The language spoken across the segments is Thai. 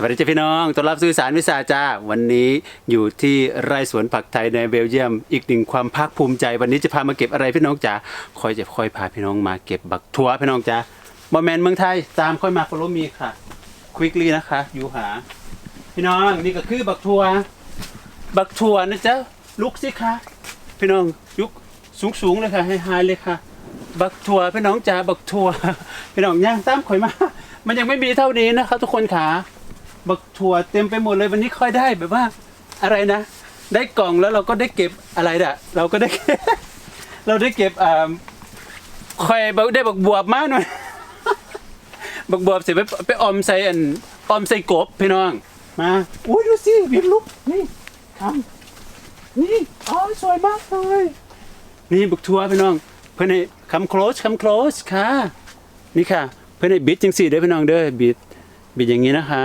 สวัสดีจ้าพี่น้องต้อนรับสื่อสารวิสาจ้า วันนี้อยู่ที่ไร่สวนผักไทยในเบลเยียม อีกหนึ่งความภาคภูมิใจ วันนี้จะพามาเก็บอะไรพี่น้องจ๋าคอยจะคอยพาพี่น้องมาเก็บบักทั่วพี่น้องจ๋าบอแมนเมืองไทยตามค่อยมาฟอลโลมีค่ะควิกลี่นะคะ อยู่หา พี่น้องนี่ก็คือบักทั่วบักทั่วนะจ๊ะลุกสิคะพี่น้องยุกสูงสูงๆเลยค่ะให้ไฮเลยค่ะ บักทั่วพี่น้องจ๋าบักทั่วพี่น้องย่างตามข่อยมา มันยังไม่มีเท่านี้นะครับทุกคนขา บักทั่วเต็มไปหมดเลยวันนี้ค่อยได้แบบว่าอะไรนะ ได้กล่องแล้วเราก็ได้เก็บอะไรด่ะ เราก็ได้เราได้เก็บอ่าค่อยได้บักบวบมากหน่อยบักบวบเสร็จไปไปออมใส่อันออมใส่กบพี่น้องมาอุ้ยดูสิบียลุกนี่ทำนี่อ๋อสวยมากเลยนี่บักทัวพี่น้อง เพื่อนให้คำ close คำ close ค่ะ นี่ค่ะ เพื่อนให้บิดจังสี่เด้อพี่น้องเด้อบิดบิดอย่างนี้นะคะ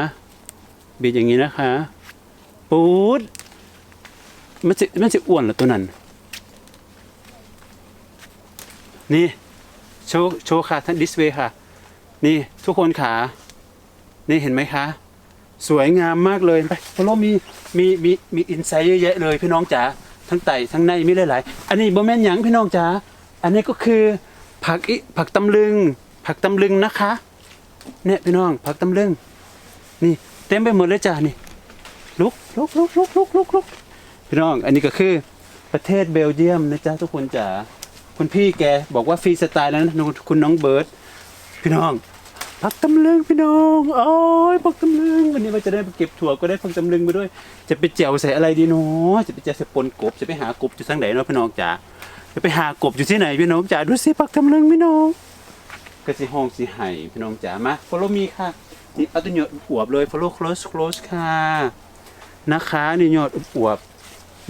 บิดอย่างนี้นะคะ ปูดมันจะมันจะอ้วนเหรอตัวนั้น นี่ โชว์โชว์ค่ะท่านดิสเวย์ค่ะ นี่ทุกคนขา นี่เห็นไหมคะ สวยงามมากเลยไปเพราะเรามีมีมีมีอินไซต์เยอะแยะเลยพี่น้องจ๋าทั้งไตทั้งในมีหลายๆ อันนี้บ่แม่นหยังพี่น้องจ๋าอันนี้ก็คือผักอิผักตำลึง ผักตำลึงนะคะ เนี่ยพี่น้องผักตำลึง นี่ ต็มไปหมดเลยจ้านี่ลุกลุกลุกลุกลุกลุกลุกพี่น้อง อันนี้ก็คือประเทศเบลเยียมนะจ๊ะทุกคนจ๋าคุณพี่แกบอกว่าฟรีสไตล์แล้วนะคุณน้องเบิร์ตพี่น้องผักตำลึงพี่น้องโอ้ยผักตำลึงวันนี้ว่าจะได้ไปเก็บถั่วก็ได้ผักตำลึงมาด้วย จะไปแจวใส่อะไรดีเนาะจะไปแจวใส่ปนกบจะไปหากบอยู่ทางไหนเนาะพี่น้องจ๋าจะไปหากบอยู่ที่ไหนพี่น้องจ๋าดูสิผักตำลึงพี่น้องก็สิห้องสิไห้พี่น้องจ๋ามา follow me ค่ะ นี่เอาตัวหยดอวบเลย follow close close ค่ะนะคะนี่หยดอวบ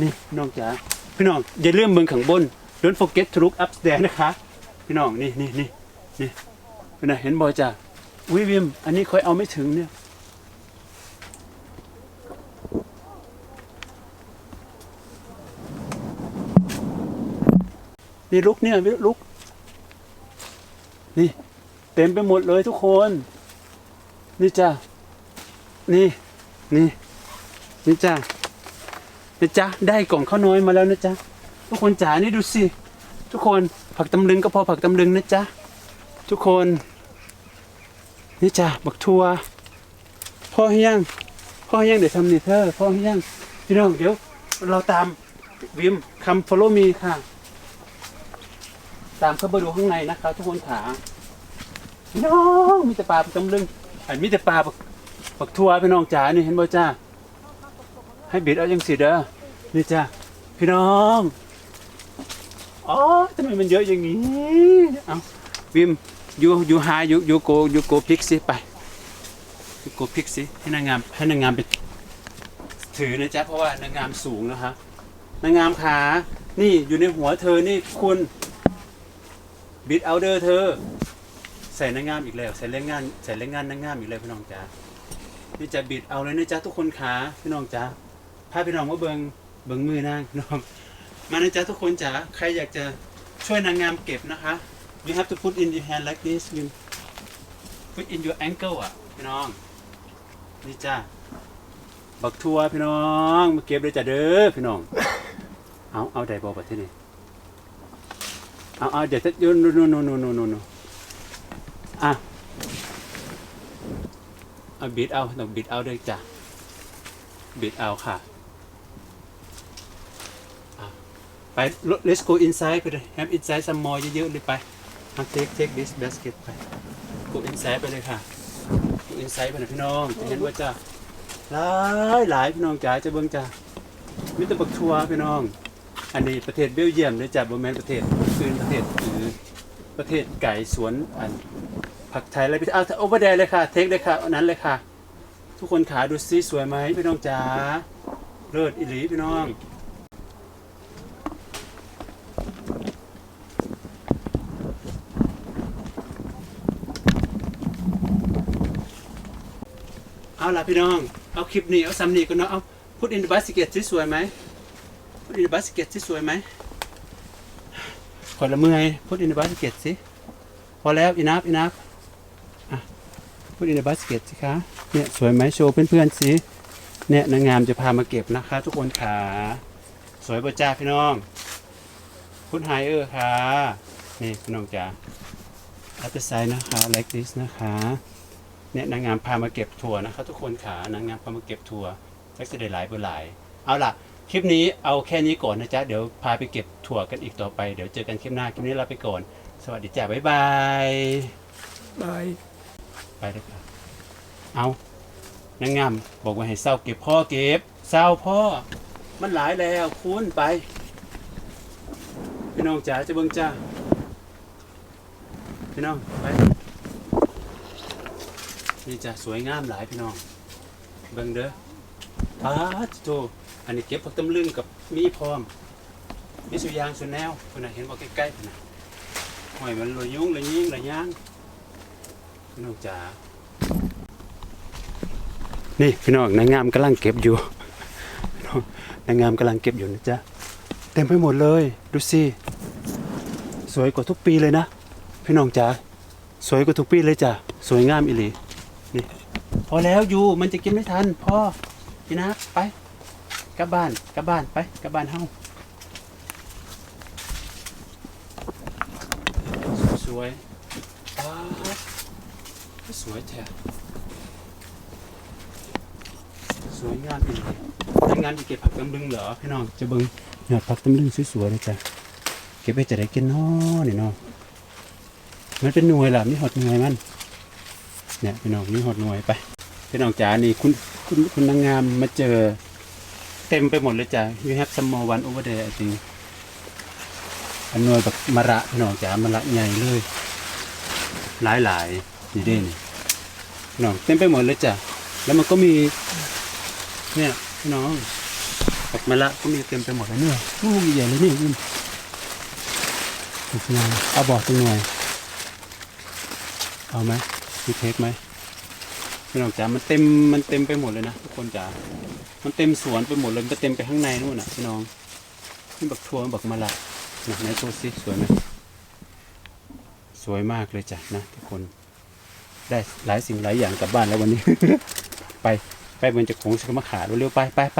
นี่พี่น้องจ๋าพี่น้องอย่าลืมเบิ่งข้างบน don't forget to look upstairs นะคะ พี่น้องนี่นี่นี่นี่เป็นไงเห็นบอยจ้าวิวิม อันนี้ค่อยเอาไม่ถึงเนี่ยนี่ลุกเนี่ยลุก นี่ เต็มไปหมดเลยทุกคน นี่จ้านี่ นี่ นี่จ้านี่จ้าได้กล่องข้าวน้อยมาแล้วนะจ๊ะทุกคนจ๋านี่ดูสิ ทุกคนผักตำลึงก็พอผักตำลึงนะจ๊ะทุกคน นี่จ้ะบักทัวพ่อให้ยังพ่อให้ยังเดี๋ยวทำนี่เธอพ่อให้ยังพี่น้องเดี๋ยว เราตามวิมคำ follow me ค่ะ ตามเข้าไปดูข้างในนะคะ ทุกคนขาน้องมีแต่ปลาตำลึง อันมีแต่ปลาบักบักทัวพี่น้องจ๋านี่เห็นบ่จ้าให้บิดเอายังสิเด้อนี่จ้าพี่น้องอ๋อทำไมมันเยอะอย่างนี้เอาวิมอยู่อยู่หายูยูโกอยู่โกพิกสิไปอยู่โกพิกสิให้นางงามให้นางงามไปถือนะจ๊ะเพราะว่านางงามสูงนะคะนางงามขานี่อยู่ในหัวเธอนี่คุณบิดเอาเดอร์เธอ ใส่นางงามอีกแล้ว ใส่แรงงานใส่แรงงานนางงามอีกแล้วพี่น้องจ๋านี่จะบิดเอาเลยนะจ๊ะทุกคนขาพี่น้องจ๋าพาพี่น้องมาเบิงเบิงมือนางน้องมานะจ๊ะทุกคนจ๋าใครอยากจะช่วยนางงามเก็บนะคะ you have to put in your hand like this you put in your ankle อะพี่น้องนี่จ้าบักทัวพี่น้องมาเก็บเลยจ้ะเด้อพี่น้อง เอาเอาไดบอกแบบที่นี่เอาเอาเดี๋ยวจะโยนโนโนโนโนโนโนโน อะเอาบิดเอาต้องบิดเอาด้วยจ้ะบิดเอาค่ะไป let's go inside ไปเลย have inside some more เยอะๆเลยไปเอา take take this basket ไปกด inside ไปเลยค่ะกด inside ไปน่อยพี่น้องเห็นว่าจะหลายหลายพี่น้องจ๋าจะเบิ่งจ้ามิตรบักทัวพี่น้อง อันนี้ประเทศเบลเยียมเลยจ้ะบ่แมนประเทศอื่นประเทศอื่นประเทศไก่สวนอัน ผักไทยอะไรพี่เอาโอเวอร์แดเลยค่ะ เทคเลยค่ะอันนั้นเลยค่ะ ทุกคนขาดูซิสวยไหมพี่น้องจ๋าเลิศอิหลีพี่น้องเอาล่ะพี่น้อง เอาคลิปนี้ เอาซัมนี่กันเนาะ เอาพุดอินบัสเกตที่สวยไหมพุดอินบัสเกตที่สวยไหม ขอละเมื่อยพุดอินบัสเกตสิ พอแล้วอินับอินับ พูดในบาสเกตสิคะ เนี่ยสวยไหมโชว์เพื่อนๆสิ เนี่ยนางงามจะพามาเก็บนะคะ ทุกคนขาสวยประจ้าพี่น้อง คุณไฮเออร์ค่ะ นี่พี่น้องจ๋าอัตไซน์นะคะ like this นะคะ เนี่ยนางงามพามาเก็บถั่วนะคะ ทุกคนขานางงามพามาเก็บถั่วแจ็คจะได้หลายเบอร์หลาย เอาล่ะคลิปนี้เอาแค่นี้ก่อนนะจ๊ะ เดี๋ยวพาไปเก็บถั่วกันอีกต่อไป เดี๋ยวเจอกันคลิปหน้า คลิปนี้ลาไปก่อน สวัสดีจ้าบ๊ายบาย บาย ไปเลยครับเอานางงามบอกว่าให้เศร้าเก็บพ่อเก็บเศร้าพ่อ มันหลายแล้วคุณไป พี่น้องจ๋าจะเบิ่งจ้า พี่น้องไป นี่จ้ะสวยงามหลายพี่น้อง เบิ่งเด้อป้าดโตอันนี้เก็บผักตำลึงกับมีพร้อม มีสุยางสุแนวคนน่ะเห็นบอกใกล้ๆคนน่ะหอยมันลอยยุ่งลอยยิงลอยย่าง พี่น้องจ๋านี่พี่น้องนางงามกำลังเก็บอยู่น้องนางงามกำลังเก็บอยู่นะจ๊ะเต็มไปหมดเลย ดูสิสวยกว่าทุกปีเลยนะ พี่น้องจ๋าสวยกว่าทุกปีเลยจ้ะสวยงามอีหลีนี่พอแล้วอยู่มันจะกินไม่ทันพ่อพี่นักไปกลับบ้านกลับบ้านไปกลับบ้านเฮาสวย สวยแท้สวยงามอีกถ้างานจะเก็บผักตำลึงเหรอพี่น้องจะเบิ่งยอดผักตำลึงสวยๆเลยจ้ะเก็บไปจะได้กินน้อนี่เนาะมันเป็นหน่วยล่ะมีหอดหน่วยมันเนี่ยพี่น้องมีหอดหน่วยไปพี่น้องจ๋านี่คุณคุณคุณนางงามมาเจอเต็มไปหมดเลยจ้ะ you have some more one over there I think อันหน่วยแบบมะระพี่น้องจ๋ามะระใหญ่เลย หลายหลายๆนี่เด่น น้องเต็มไปหมดเลยจ้ะแล้วมันก็มี เนี่ยพี่น้องออกมาละก็มีเต็มไปหมดเลยเนี่ยลูกใหญ่เลยนี่ยินอีกหน่อยเอาบอกตรงหน่อยเอาไหมมีเทคไหมพี่น้องจ๋ามันเต็มมันเต็มไปหมดเลยนะทุกคนจ๋ามันเต็มสวนไปหมดเลยมันเต็มไปข้างในนู่นน่ะพี่น้องนี่บักทัวบักมะละนะไหนตัวสิสวยไหมสวยมากเลยจ้ะนะทุกคน ได้หลายสิ่งหลายอย่างกลับบ้านแล้ววันนี้ ไปไปมันจะคงสกมาขาดเร็วๆไปไปไป